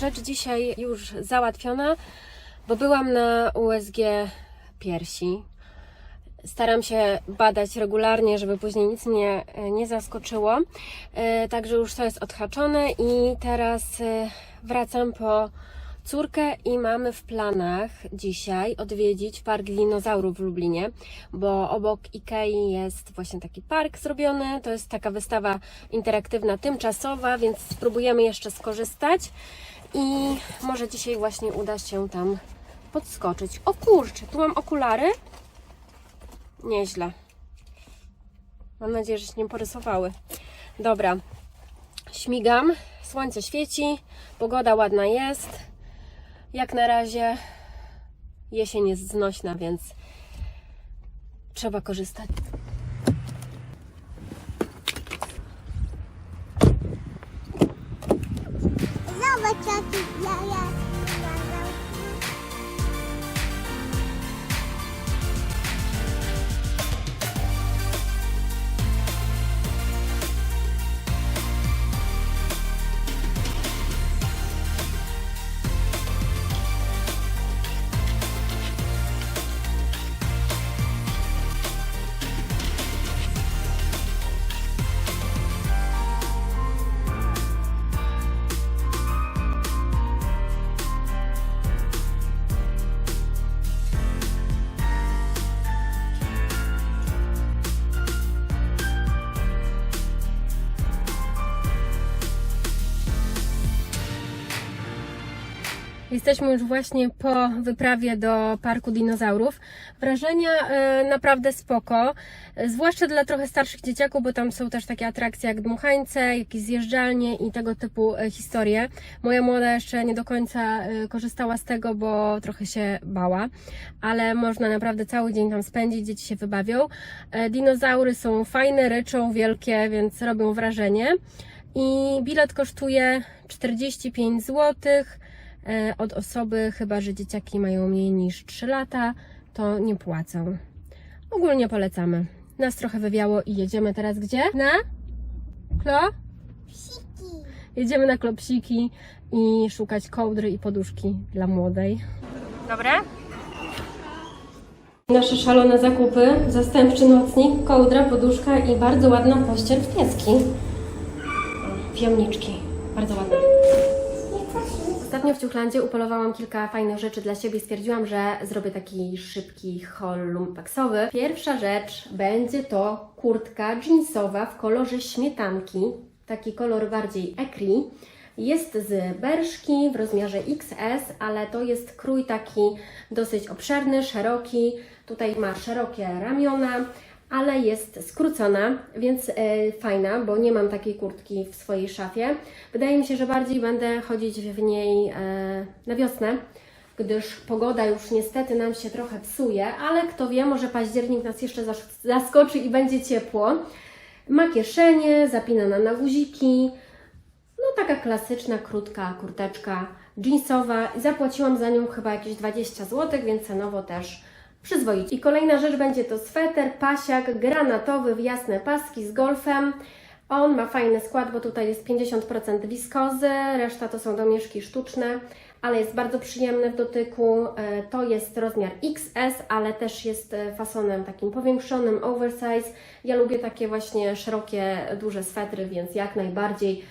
rzecz dzisiaj już załatwiona, bo byłam na USG piersi. Staram się badać regularnie, żeby później nic mnie e, nie zaskoczyło. E, Także już to jest odhaczone i teraz e, wracam po córkę i mamy w planach dzisiaj odwiedzić Park Dinozaurów w Lublinie, bo obok Ikei jest właśnie taki park zrobiony. To jest taka wystawa interaktywna, tymczasowa, więc spróbujemy jeszcze skorzystać i może dzisiaj właśnie uda się tam podskoczyć. O kurczę, tu mam okulary. Nieźle. Mam nadzieję, że się nie porysowały. Dobra, śmigam. Słońce świeci, pogoda ładna jest. Jak na razie jesień jest znośna, więc trzeba korzystać. Jesteśmy już właśnie po wyprawie do Parku Dinozaurów. Wrażenia e, naprawdę spoko, zwłaszcza dla trochę starszych dzieciaków, bo tam są też takie atrakcje jak dmuchańce, jakieś zjeżdżalnie i tego typu e, historie. Moja młoda jeszcze nie do końca e, korzystała z tego, bo trochę się bała, ale można naprawdę cały dzień tam spędzić, dzieci się wybawią. Dinozaury są fajne, ryczą, wielkie, więc robią wrażenie. I bilet kosztuje 45 złotych e, od osoby, chyba że dzieciaki mają mniej niż 3 lata, to nie płacą. Ogólnie polecamy. Nas trochę wywiało i jedziemy teraz gdzie? Na? Klo? Psiki. Jedziemy na klopsiki i szukać kołdry i poduszki dla młodej. Dobre? Nasze szalone zakupy, zastępczy nocnik, kołdra, poduszka i bardzo ładna pościel w pieski. Pijamniczki, bardzo ładne. Ostatnio w Ciuchlandzie upolowałam kilka fajnych rzeczy dla siebie i stwierdziłam, że zrobię taki szybki haul lumpeksowy. Pierwsza rzecz będzie to kurtka jeansowa w kolorze śmietanki. Taki kolor bardziej ecri. Jest z berszki w rozmiarze XS, ale to jest krój taki dosyć obszerny, szeroki. Tutaj ma szerokie ramiona, ale jest skrócona, więc e, fajna, bo nie mam takiej kurtki w swojej szafie. Wydaje mi się, że bardziej będę chodzić w niej e, na wiosnę, gdyż pogoda już niestety nam się trochę psuje, ale kto wie, może październik nas jeszcze zas- zaskoczy i będzie ciepło. Ma kieszenie, zapinana na guziki, no taka klasyczna, krótka kurteczka jeansowa. Zapłaciłam za nią chyba jakieś 20 zł, więc cenowo też przyzwoicie. I kolejna rzecz będzie to sweter, pasiak granatowy w jasne paski z golfem. On ma fajny skład, bo tutaj jest 50% wiskozy, reszta to są domieszki sztuczne, ale jest bardzo przyjemny w dotyku. E, To jest rozmiar XS, ale też jest e, fasonem takim powiększonym, oversize. Ja lubię takie właśnie szerokie, duże swetry, więc jak najbardziej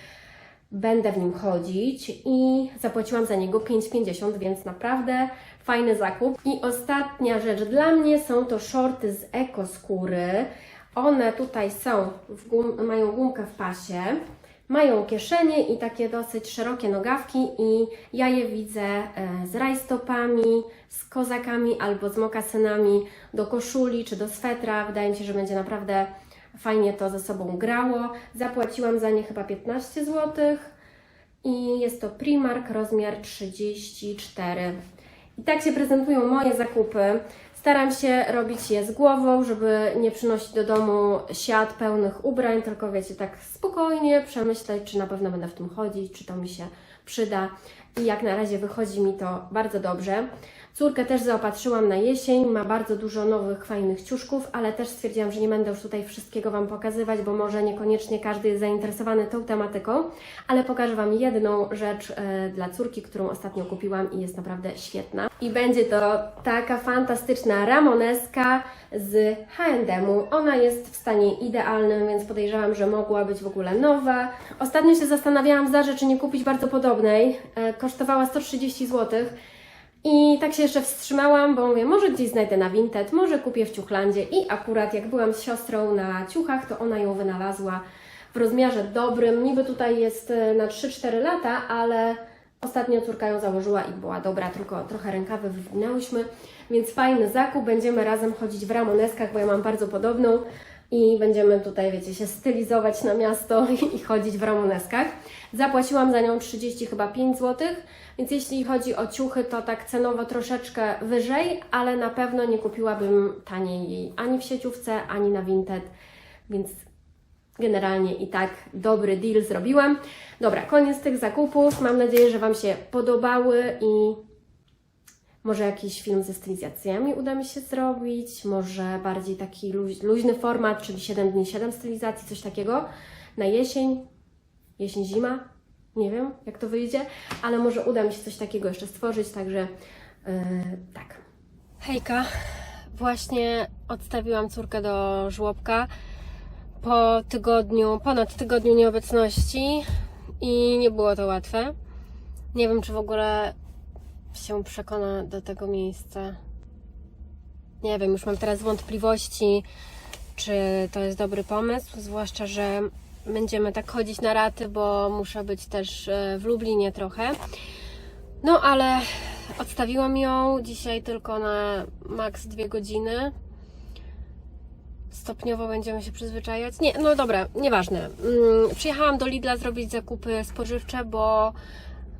będę w nim chodzić i zapłaciłam za niego 5,50, więc naprawdę fajny zakup. I ostatnia rzecz dla mnie są to shorty z ekoskóry. One tutaj są, gum, mają gumkę w pasie, mają kieszenie i takie dosyć szerokie nogawki i ja je widzę e, z rajstopami, z kozakami albo z mokasynami do koszuli czy do swetra. Wydaje mi się, że będzie naprawdę fajnie to ze sobą grało. Zapłaciłam za nie chyba 15 zł i jest to Primark rozmiar 34. I tak się prezentują moje zakupy. Staram się robić je z głową, żeby nie przynosić do domu siat pełnych ubrań, tylko wiecie, tak spokojnie przemyśleć, czy na pewno będę w tym chodzić, czy to mi się przyda. I jak na razie wychodzi mi to bardzo dobrze. Córkę też zaopatrzyłam na jesień, ma bardzo dużo nowych, fajnych ciuszków, ale też stwierdziłam, że nie będę już tutaj wszystkiego Wam pokazywać, bo może niekoniecznie każdy jest zainteresowany tą tematyką, ale pokażę Wam jedną rzecz e, dla córki, którą ostatnio kupiłam i jest naprawdę świetna. I będzie to taka fantastyczna ramoneska z H&M-u. Ona jest w stanie idealnym, więc podejrzewam, że mogła być w ogóle nowa. Ostatnio się zastanawiałam za czy nie kupić bardzo podobnej. E, kosztowała 130 zł. I tak się jeszcze wstrzymałam, bo mówię, może gdzieś znajdę na Vinted, może kupię w Ciuchlandzie. I akurat jak byłam z siostrą na ciuchach, to ona ją wynalazła w rozmiarze dobrym. Niby tutaj jest e, na 3-4 lata, ale ostatnio córka ją założyła i była dobra, tylko trochę rękawy wywinęłyśmy. Więc fajny zakup, będziemy razem chodzić w ramoneskach, bo ja mam bardzo podobną. I będziemy tutaj, wiecie, się stylizować na miasto i chodzić w ramoneskach. Zapłaciłam za nią 30 chyba 5 zł, więc jeśli chodzi o ciuchy, to tak cenowo troszeczkę wyżej, ale na pewno nie kupiłabym taniej jej ani w sieciówce, ani na Vinted, więc generalnie i tak dobry deal zrobiłam. Dobra, koniec tych zakupów. Mam nadzieję, że Wam się podobały i może jakiś film ze stylizacjami uda mi się zrobić, może bardziej taki luź, luźny format, czyli 7 dni 7 stylizacji, coś takiego na jesień, jesień, zima, nie wiem jak to wyjdzie, ale może uda mi się coś takiego jeszcze stworzyć, także yy, tak. Hejka, właśnie odstawiłam córkę do żłobka po tygodniu, ponad tygodniu nieobecności i nie było to łatwe. Nie wiem, czy w ogóle się przekona do tego miejsca. Nie wiem, już mam teraz wątpliwości, czy to jest dobry pomysł, zwłaszcza, że będziemy tak chodzić na raty, bo muszę być też e, w Lublinie trochę. No ale odstawiłam ją dzisiaj tylko na maks dwie godziny. Stopniowo będziemy się przyzwyczajać. Nie, no dobra, nieważne. Mm, Przyjechałam do Lidla zrobić zakupy spożywcze, bo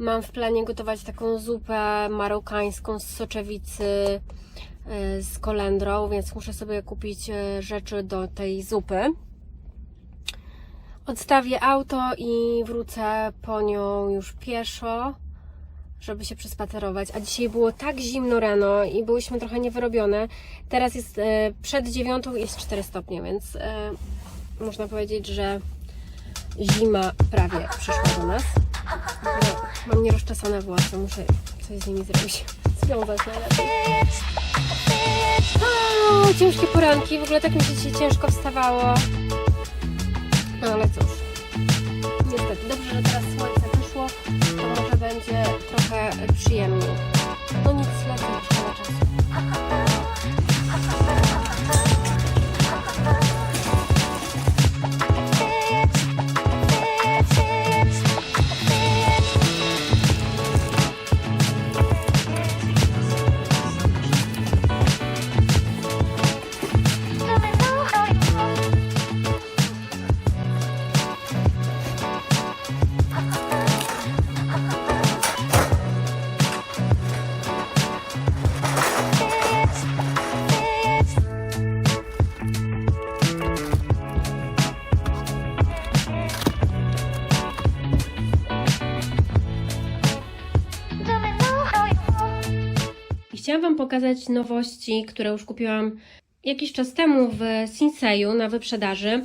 mam w planie gotować taką zupę marokańską z soczewicy y, z kolendrą, więc muszę sobie kupić y, rzeczy do tej zupy. Odstawię auto i wrócę po nią już pieszo, żeby się przespacerować. A dzisiaj było tak zimno rano i byłyśmy trochę niewyrobione. Teraz jest y, przed dziewiątą jest 4 stopnie, więc można powiedzieć, że zima prawie przyszła do nas. Mam nierozczesane włosy, muszę coś z nimi zrobić. Związać najlepiej. O, ciężkie poranki, w ogóle tak mi się dzisiaj ciężko wstawało. No ale cóż. Niestety, dobrze, że teraz słońce wyszło, to może będzie trochę przyjemniej. Pokazać nowości, które już kupiłam jakiś czas temu w Sinseju na wyprzedaży.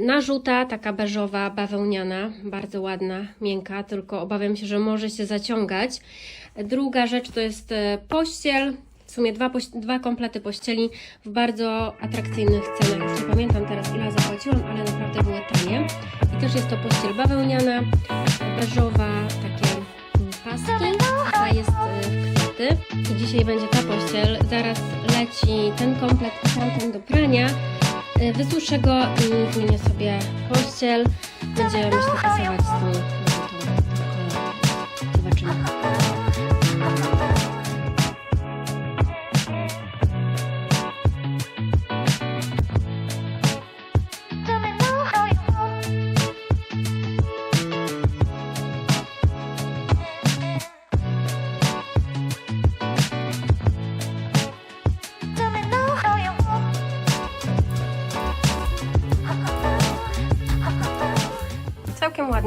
Narzuta, taka beżowa, bawełniana, bardzo ładna, miękka, tylko obawiam się, że może się zaciągać. Druga rzecz to jest e, pościel, w sumie dwa, dwa komplety pościeli w bardzo atrakcyjnych cenach. Już nie pamiętam teraz ile zapłaciłam, ale naprawdę były tanie. I też jest to pościel bawełniana, beżowa, takie mm, paski. Ta jest e, w I dzisiaj będzie ta pościel. Zaraz leci ten komplet i do prania. E, Wysuszę go i zmienię sobie pościel. Będzie myślę pasować z tą. Zobaczymy.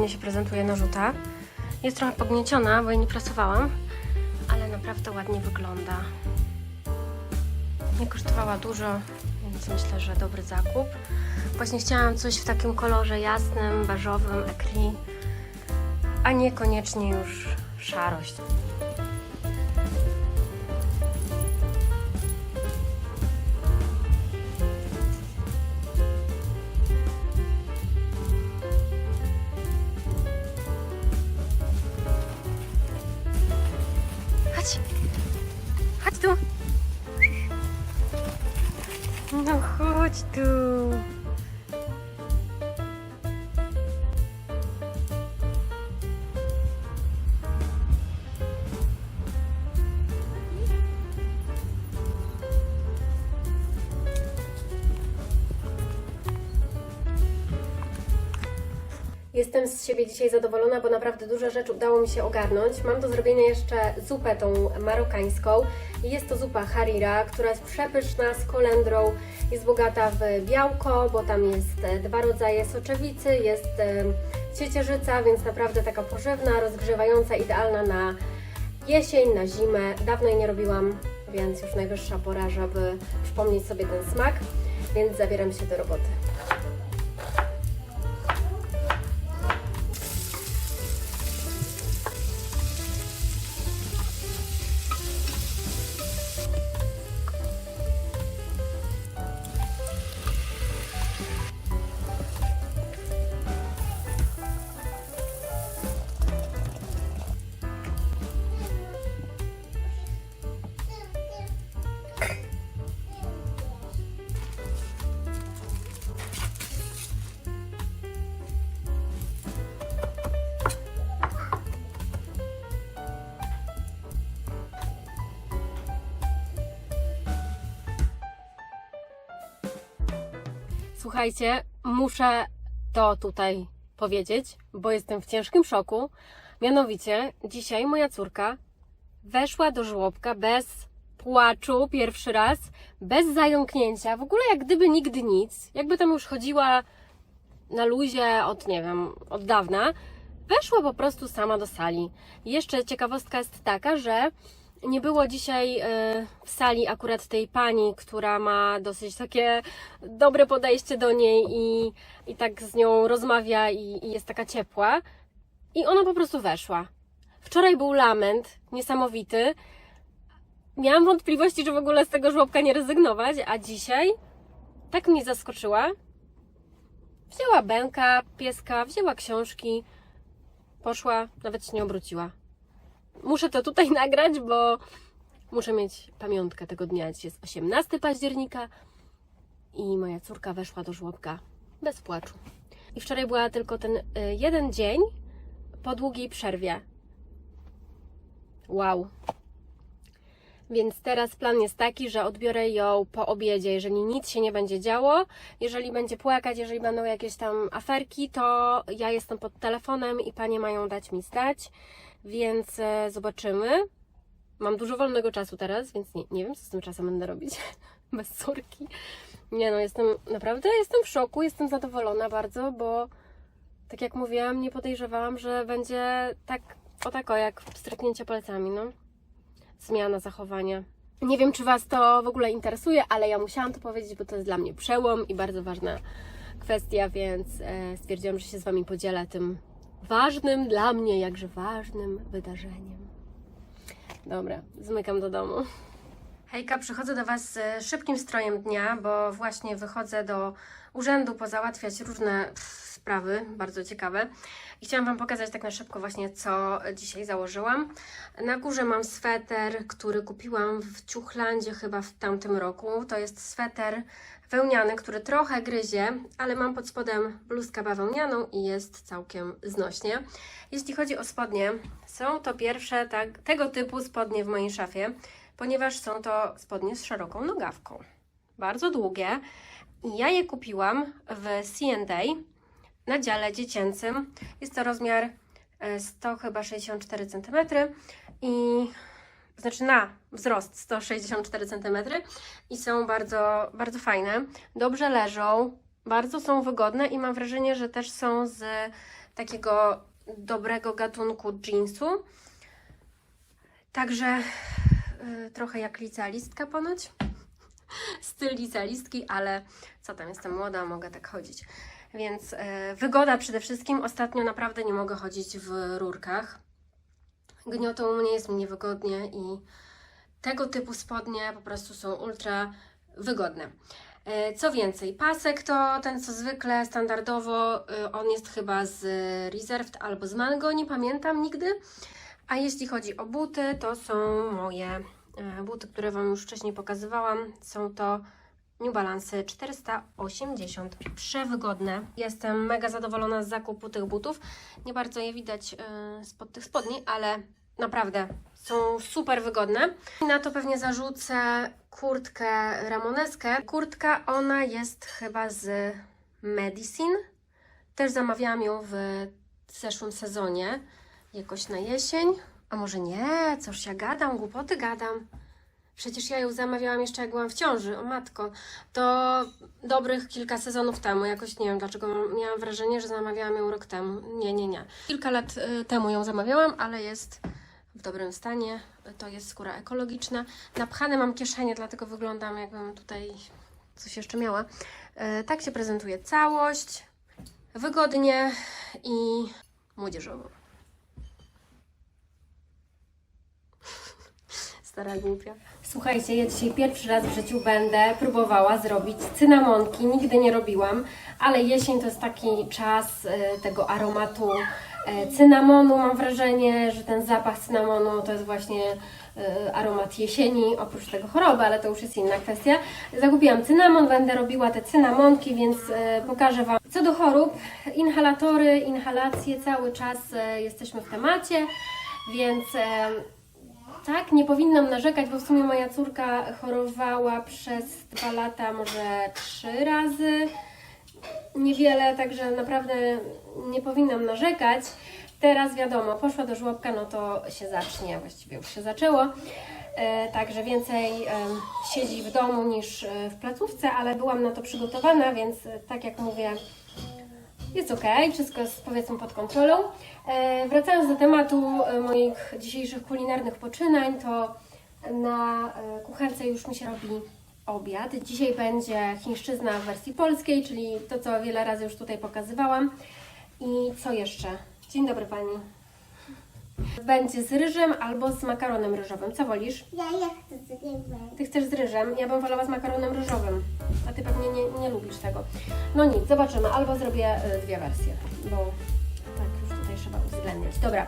Ładnie się prezentuje narzuta. Jest trochę pognieciona, bo jej nie prasowałam, ale naprawdę ładnie wygląda. Nie kosztowała dużo, więc myślę, że dobry zakup. Właśnie chciałam coś w takim kolorze jasnym, beżowym, ekli, a niekoniecznie już szarość. Chodź. Chodź tu. No chodź tu. Jestem z siebie dzisiaj zadowolona, bo naprawdę dużo rzeczy udało mi się ogarnąć. Mam do zrobienia jeszcze zupę tą marokańską. Jest to zupa harira, która jest przepyszna z kolendrą. Jest bogata w białko, bo tam jest e, dwa rodzaje soczewicy, jest e, ciecierzyca, więc naprawdę taka pożywna, rozgrzewająca, idealna na jesień, na zimę. Dawno jej nie robiłam, więc już najwyższa pora, żeby przypomnieć sobie ten smak. Więc zabieram się do roboty. Słuchajcie, muszę to tutaj powiedzieć, bo jestem w ciężkim szoku. Mianowicie, dzisiaj moja córka weszła do żłobka bez płaczu pierwszy raz, bez zająknięcia, w ogóle jak gdyby nigdy nic, jakby tam już chodziła na luzie od, nie wiem, od dawna. Weszła po prostu sama do sali. Jeszcze ciekawostka jest taka, że nie było dzisiaj e, w sali akurat tej pani, która ma dosyć takie dobre podejście do niej i, i tak z nią rozmawia i, i jest taka ciepła. I ona po prostu weszła. Wczoraj był lament niesamowity. Miałam wątpliwości, czy w ogóle z tego żłobka nie rezygnować, a dzisiaj tak mnie zaskoczyła. Wzięła bęka, pieska, wzięła książki, poszła, nawet się nie obróciła muszę to tutaj nagrać, bo muszę mieć pamiątkę tego dnia. Dzisiaj jest 18 października i moja córka weszła do żłobka bez płaczu. I wczoraj była tylko ten y, jeden dzień po długiej przerwie. Wow. Więc teraz plan jest taki, że odbiorę ją po obiedzie, jeżeli nic się nie będzie działo, jeżeli będzie płakać, jeżeli będą jakieś tam aferki, to ja jestem pod telefonem i panie mają dać mi stać, więc e, zobaczymy. Mam dużo wolnego czasu teraz, więc nie, nie wiem, co z tym czasem będę robić bez córki. Nie no, jestem naprawdę jestem w szoku, jestem zadowolona bardzo, bo tak jak mówiłam, nie podejrzewałam, że będzie tak o tako jak stryknięcie palcami, no zmiana zachowania. Nie wiem, czy Was to w ogóle interesuje, ale ja musiałam to powiedzieć, bo to jest dla mnie przełom i bardzo ważna kwestia, więc e, stwierdziłam, że się z Wami podzielę tym ważnym dla mnie, jakże ważnym wydarzeniem. Dobra, zmykam do domu. Hejka, przychodzę do Was z szybkim strojem dnia, bo właśnie wychodzę do urzędu pozałatwiać różne sprawy, bardzo ciekawe. I chciałam Wam pokazać tak na szybko właśnie, co dzisiaj założyłam. Na górze mam sweter, który kupiłam w Ciuchlandzie chyba w tamtym roku. To jest sweter wełniany, który trochę gryzie, ale mam pod spodem bluzkę bawełnianą i jest całkiem znośnie. Jeśli chodzi o spodnie, są to pierwsze tak, tego typu spodnie w mojej szafie, ponieważ są to spodnie z szeroką nogawką. Bardzo długie. I ja je kupiłam w C&A na dziale dziecięcym. Jest to rozmiar e, 100 chyba 64 cm i znaczy na wzrost 164 cm i są bardzo, bardzo fajne. Dobrze leżą, bardzo są wygodne i mam wrażenie, że też są z takiego dobrego gatunku jeansu. Także y, trochę jak licealistka ponoć. Styl licealistki, ale co tam, jestem młoda, mogę tak chodzić. Więc y, wygoda przede wszystkim. Ostatnio naprawdę nie mogę chodzić w rurkach. Gniotą mnie, jest mi niewygodnie i tego typu spodnie po prostu są ultra wygodne. E, Co więcej, pasek to ten co zwykle standardowo, y, on jest chyba z Reserved albo z Mango, nie pamiętam nigdy. A jeśli chodzi o buty, to są moje e, buty, które Wam już wcześniej pokazywałam. Są to New Balance 480. Przewygodne. Jestem mega zadowolona z zakupu tych butów. Nie bardzo je widać e, spod tych spodni, ale naprawdę są super wygodne. Na to pewnie zarzucę kurtkę ramoneskę. Kurtka, ona jest chyba z Medicine. Też zamawiałam ją w zeszłym sezonie, jakoś na jesień. A może nie, coś ja gadam, głupoty gadam. Przecież ja ją zamawiałam jeszcze jak byłam w ciąży, o matko. To dobrych kilka sezonów temu, jakoś nie wiem dlaczego miałam wrażenie, że zamawiałam ją rok temu. Nie, nie, nie. Kilka lat y, temu ją zamawiałam, ale jest w dobrym stanie. To jest skóra ekologiczna. Napchane mam kieszenie, dlatego wyglądam jakbym tutaj coś jeszcze miała. E, Tak się prezentuje całość. Wygodnie i młodzieżowo. Stara głupia. Słuchajcie, ja dzisiaj pierwszy raz w życiu będę próbowała zrobić cynamonki. Nigdy nie robiłam, ale jesień to jest taki czas e, tego aromatu e, cynamonu. Mam wrażenie, że ten zapach cynamonu to jest właśnie e, aromat jesieni, oprócz tego choroby, ale to już jest inna kwestia. Zakupiłam cynamon, będę robiła te cynamonki, więc pokażę Wam. Co do chorób, inhalatory, inhalacje, cały czas jesteśmy w temacie, więc tak, nie powinnam narzekać, bo w sumie moja córka chorowała przez dwa lata, może trzy razy. Niewiele, także naprawdę nie powinnam narzekać. Teraz wiadomo, poszła do żłobka, no to się zacznie, właściwie już się zaczęło. E, także więcej siedzi w domu niż e, w placówce, ale byłam na to przygotowana, więc e, tak jak mówię, jest ok, wszystko jest powiedzmy pod kontrolą. E, wracając do tematu e, moich dzisiejszych kulinarnych poczynań, to na e, kucharce już mi się robi obiad. Dzisiaj będzie chińszczyzna w wersji polskiej, czyli to, co wiele razy już tutaj pokazywałam. I co jeszcze? Dzień dobry Pani. Będzie z ryżem albo z makaronem ryżowym. Co wolisz? Ja ja chcę z. Ty chcesz z ryżem, ja bym wolała z makaronem ryżowym, a ty pewnie nie, nie lubisz tego. No nic, zobaczymy, albo zrobię y, dwie wersje, bo tak już tutaj trzeba uwzględniać. Dobra,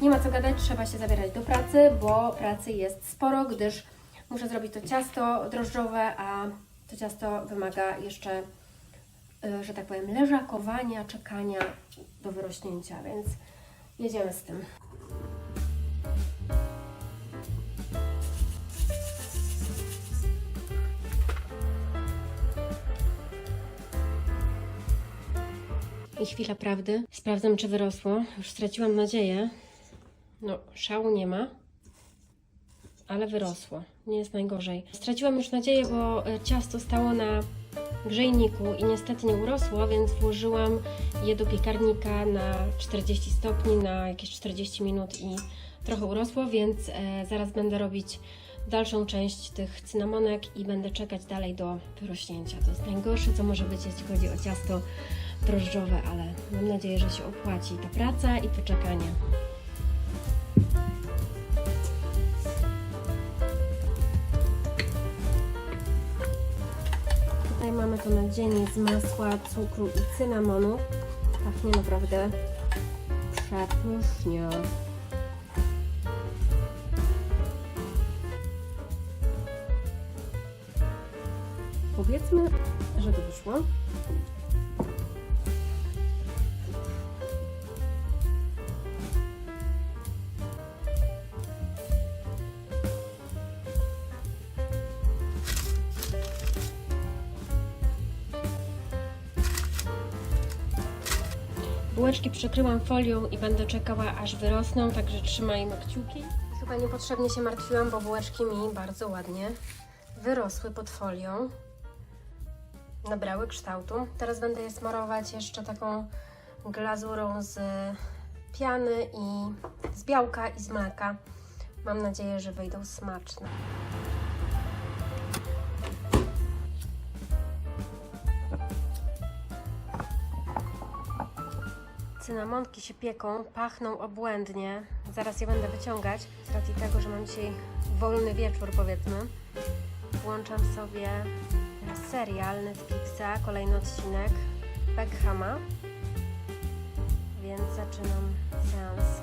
nie ma co gadać, trzeba się zabierać do pracy, bo pracy jest sporo, gdyż muszę zrobić to ciasto drożdżowe, a to ciasto wymaga jeszcze, y, że tak powiem, leżakowania, czekania do wyrośnięcia, więc jedziemy z tym. I chwila prawdy. Sprawdzam, czy wyrosło. Już straciłam nadzieję. No, szału nie ma, ale wyrosło. Nie jest najgorzej. Straciłam już nadzieję, bo e, ciasto stało na grzejniku i niestety nie urosło, więc włożyłam je do piekarnika na 40 stopni na jakieś 40 minut i trochę urosło, więc e, zaraz będę robić dalszą część tych cynamonek i będę czekać dalej do wyrośnięcia. To jest najgorsze, co może być, jeśli chodzi o ciasto drożdżowe, ale mam nadzieję, że się opłaci ta praca i poczekanie. Tutaj mamy to nadzienie z masła, cukru i cynamonu. Pachnie naprawdę przepysznie. Powiedzmy, że to wyszło. Bułeczki przykryłam folią i będę czekała aż wyrosną, także trzymajmy kciuki. Chyba niepotrzebnie się martwiłam, bo bułeczki mi bardzo ładnie wyrosły pod folią. Nabrały kształtu. Teraz będę je smarować jeszcze taką glazurą z piany i z białka i z mleka. Mam nadzieję, że wyjdą smaczne. Cynamonki się pieką, pachną obłędnie. Zaraz je będę wyciągać. Z racji tego, że mam dzisiaj wolny wieczór, powiedzmy. Włączam sobie serial Netflixa, kolejny odcinek Beckhama. Więc zaczynam seans.